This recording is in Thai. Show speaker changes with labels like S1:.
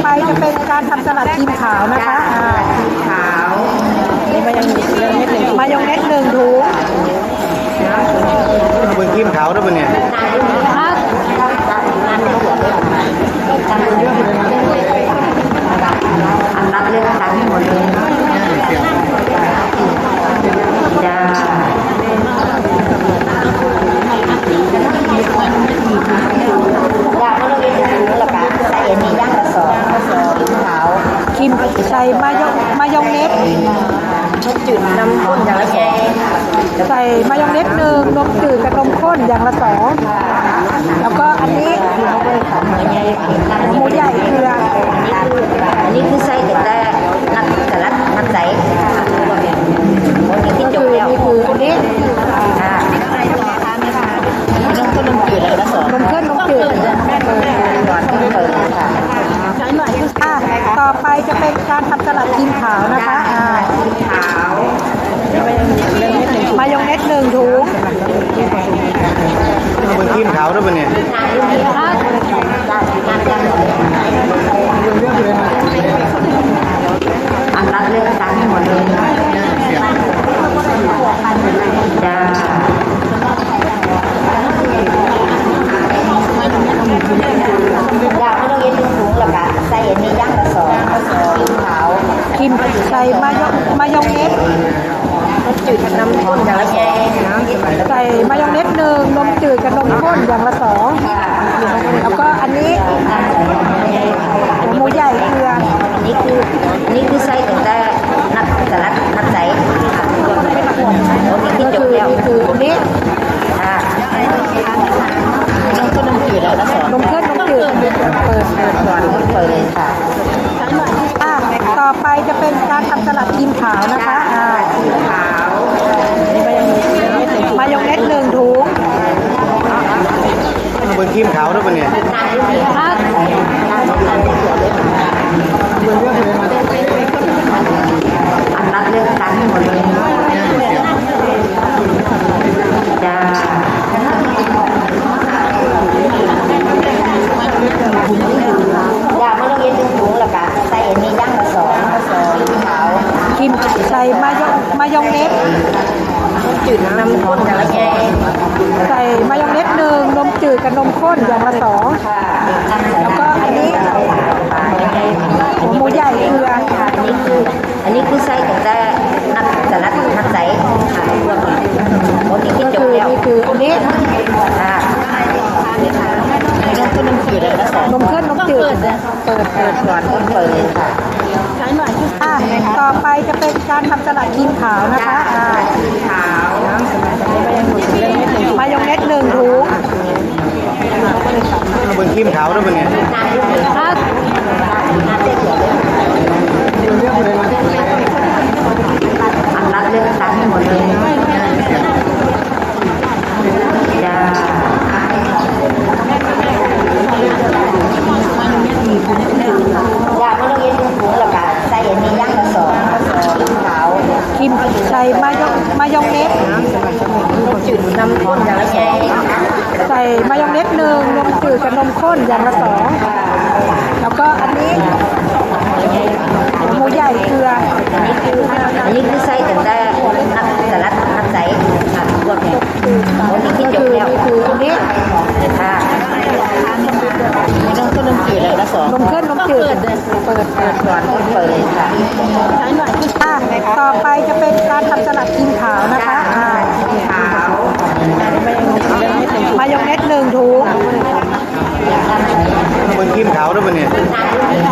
S1: ไปจะเป็นการทำสลัดครีมขาวนะคะอ่า
S2: ขาว
S1: มายองเนสหนึ่งมายองเนสหนึ่งถุง
S3: เบิ่งครีมขาวด้วยมันเนี่ย
S2: อันรับเรื่องตังค์หมดเลยจ้าอยากให้เราเรียนรู้ละกันใส่อันนี้ย่างละสองสองขาว
S1: ครีมใส่ มายองมายองเนส
S2: นมจืดน้ำข้นอย่างละสอง
S1: ใส่มายองเนสหนึ่งนมจืดกับนมข้นอย่างละสองแล้วก็อันนี้หมูใหญ่เกลือ
S2: อันนี้คือไส้แต่แต่นักสลัดนักใสวันนี้ที่
S1: ก็
S2: จ
S1: คื
S2: บ
S1: อ
S2: แล้ว
S1: นี่คืออันนี้
S2: อ่าต้องต้นนมจืดอะไรละสอง
S1: นมข้นนมจืด
S2: หวานต้องเปิดค่ะ
S1: อะ ต่อไปจะเป็นการทำสลัดครีมขาวนะคะอ่า
S2: ขาว
S1: ม
S2: ใส่
S1: มายองมายองเนส
S2: นมจืดน้ำข้นอย่างละสอง
S1: ใส่มายองเนสหนึ่งนมจืดกับนมข้นอย่างละสองแล้วก็อันนี้หมูใหญ่เกลือ
S2: อันนี้คืออันนี้คือไส้แต่แต่นักสลัดนักใสวันนี้ที่
S1: ก็
S2: จ
S1: คื
S2: บ
S1: อ
S2: แล้ว
S1: นี่คืออันนี้
S2: อ่าต้องต้นน้ำจืดแล้วละสอง
S1: นมข้นนมจืดเปิด
S2: หวานต้องเปิดค่ะ
S1: อะต่อไปจะเป็นการทำ สลัดครีมขาวนะคะอ่า
S2: ขาว
S1: มายองเนสหนึ่งถุง
S3: เบิ่งครีมขาวด้วยมันเนี่ย
S2: อันรับเรื่องตังค์หมดเลยจ้าอยากให้เราเรียนรู้สูงละกันใส่อันนี้ย่างละสองสองขาว
S1: ครีมใส่มายองมายองเนส
S2: จืดน้ำข้นอย่างละสอง
S1: ใส่มายองเนสหนึ่งนมจืดกับนมข้นอย่างละสองแล้วก็อันนี้หมูใหญ่เกลือ
S2: อันนี้คืออันนี้คือไส้แต่แต่นักสลัดนักใสค่ะวันนี้ที่
S1: ก็
S2: จ
S1: คื
S2: บ
S1: อ
S2: แล้ว
S1: นี่คืออันนี้
S2: อ่าต้องต้นน้ำจืดแล้วละสอง
S1: นมข้นนมจืดเปิด
S2: เปิดหวานต้ องเปิดค่ะ
S1: อะต่อไปจะเป็นการทำสลัดครีมขาวนะคะอ่า
S2: ขาว
S1: มายองเนสหนึ่งถุง
S3: เบิ่งครีมขาวด้วยเป็นไง
S2: นรับเรื่องตังค์หมดเลยจ้าอยากให้เราเรียนรู้สูงละกันใส่อันนี้ย่างละสองสองขาว
S1: ครี มใส่มายองมายองเนส
S2: จืดน้ำข้นอย่างละสอง
S1: ใส่มายองเนสหนึ่งนมจืดกับนมข้นอย่างละสองแล้วก็อันนี้หมูใหญ่เกลือ
S2: อันนี้คืออันนี้คือไส้แต่แต่นักสลัดนักใสค่ะพวกนี้วันนี้ที่
S1: ก็
S2: จ
S1: คื
S2: บ
S1: อ
S2: แล้ว
S1: นี่คืออันนี้
S2: ค่ะต้องต้นน้ำจืดแล้วละสอง
S1: นมข้นนมจืดเปิด
S2: เปิดหวานต้องเปิดค่ะ
S1: อะต่อ ไปจะเป็นการทำสลัดครีมขาวนะคะอ่า
S2: ขาว
S1: มายองเนสหนึ่งถุง
S3: เบิ่งครีมขาวด้วยมันเนี่ย
S1: อะ